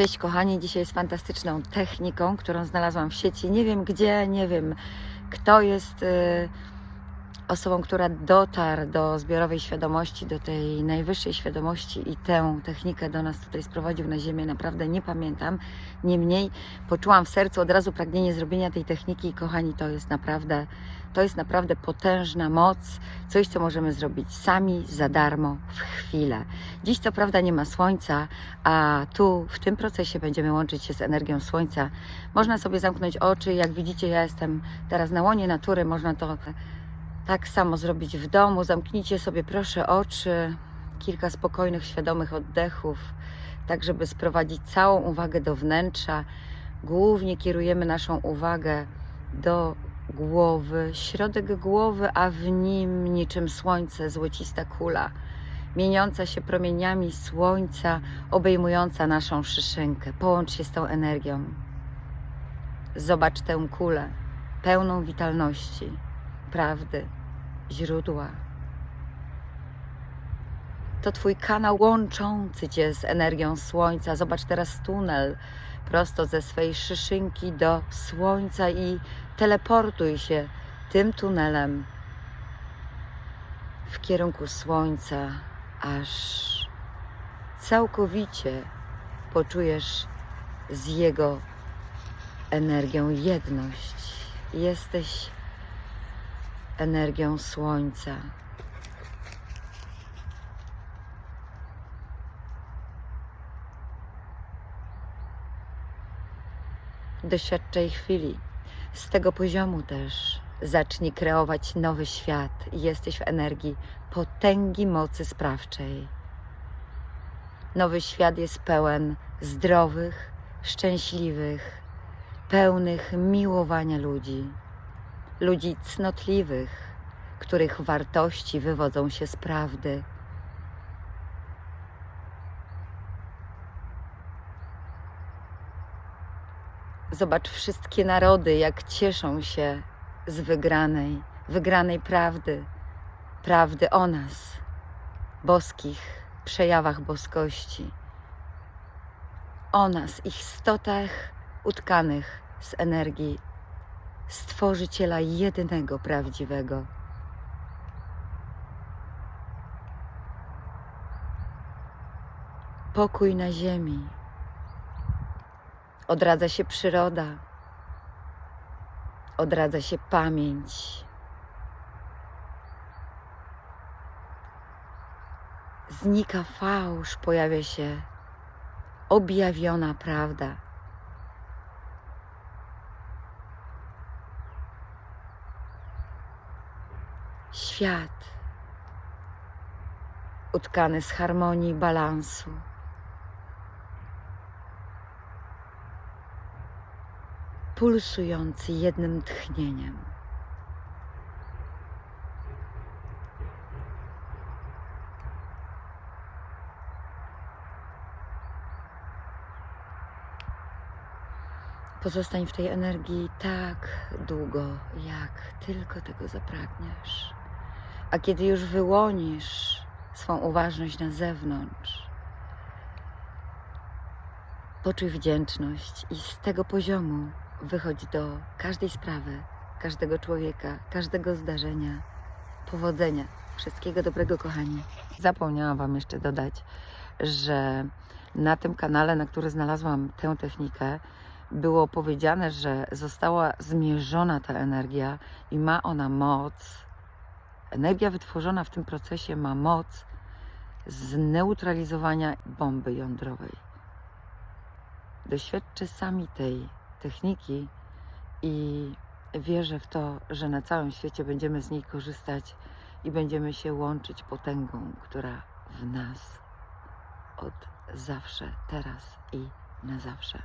Cześć kochani, dzisiaj jest fantastyczną techniką, którą znalazłam w sieci. Nie wiem gdzie, nie wiem kto jest y, osobą, która dotarł do zbiorowej świadomości, do tej najwyższej świadomości i tę technikę do nas tutaj sprowadził na ziemię. Naprawdę nie pamiętam. Niemniej poczułam w sercu od razu pragnienie zrobienia tej techniki i kochani, to jest naprawdę, to jest naprawdę potężna moc, coś co możemy zrobić sami, za darmo, w chwilę. Dziś co prawda nie ma słońca, a tu w tym procesie będziemy łączyć się z energią słońca. Można sobie zamknąć oczy, jak widzicie ja jestem teraz na łonie natury, można to tak samo zrobić w domu. Zamknijcie sobie proszę oczy, kilka spokojnych, świadomych oddechów, tak żeby sprowadzić całą uwagę do wnętrza. Głównie kierujemy naszą uwagę do głowy, środek głowy, a w nim niczym słońce, złocista kula, mieniąca się promieniami słońca, obejmująca naszą szyszynkę. Połącz się z tą energią. Zobacz tę kulę, pełną witalności, prawdy, źródła. To Twój kanał łączący Cię z energią słońca. Zobacz teraz tunel prosto ze swej szyszynki do słońca i teleportuj się tym tunelem w kierunku słońca, aż całkowicie poczujesz z jego energią jedność. Jesteś energią słońca. Doświadczaj chwili. Z tego poziomu też zacznij kreować nowy świat. Jesteś w energii potęgi mocy sprawczej. Nowy świat jest pełen zdrowych, szczęśliwych, pełnych miłowania ludzi. Ludzi cnotliwych, których wartości wywodzą się z prawdy. Zobacz wszystkie narody, jak cieszą się z wygranej, wygranej prawdy, prawdy o nas, boskich przejawach boskości, o nas, ich stotach utkanych z energii Stworzyciela jedynego prawdziwego. Pokój na ziemi. Odradza się przyroda. Odradza się pamięć. Znika fałsz, pojawia się objawiona prawda. Świat utkany z harmonii balansu. Pulsujący jednym tchnieniem. Pozostań w tej energii tak długo, jak tylko tego zapragniesz. A kiedy już wyłonisz swą uważność na zewnątrz, poczuj wdzięczność i z tego poziomu wychodź do każdej sprawy, każdego człowieka, każdego zdarzenia, powodzenia, wszystkiego dobrego, kochani. Zapomniałam Wam jeszcze dodać, że na tym kanale, na który znalazłam tę technikę, było powiedziane, że została zmierzona ta energia i ma ona moc. Energia wytworzona w tym procesie ma moc zneutralizowania bomby jądrowej. Doświadczę sami tej techniki i wierzę w to, że na całym świecie będziemy z niej korzystać i będziemy się łączyć potęgą, która w nas od zawsze, teraz i na zawsze.